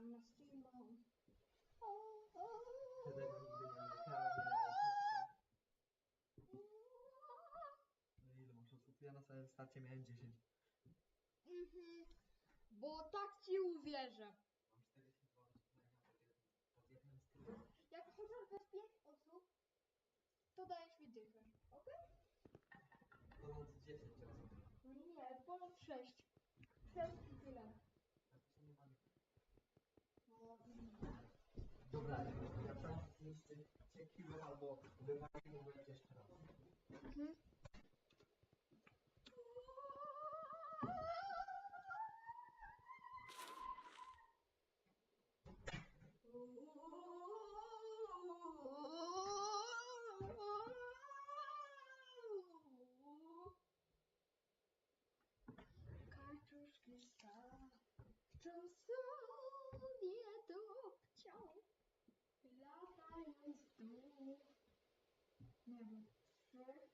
zimą. Wtedy nigdy nie No ile masz osób? Ja na samym starcie miałem 10. Mhm. Bo tak ci uwierzę. Mam 42 rozpoznania pod jednym, pod jednym z tych. Jak chociaż bez 5 osób, to dajesz mi dychę. Okej? Ponad 10 osób. Nie, ponad 6. 6 i tyle. listy, jak killer albo Hmm. four.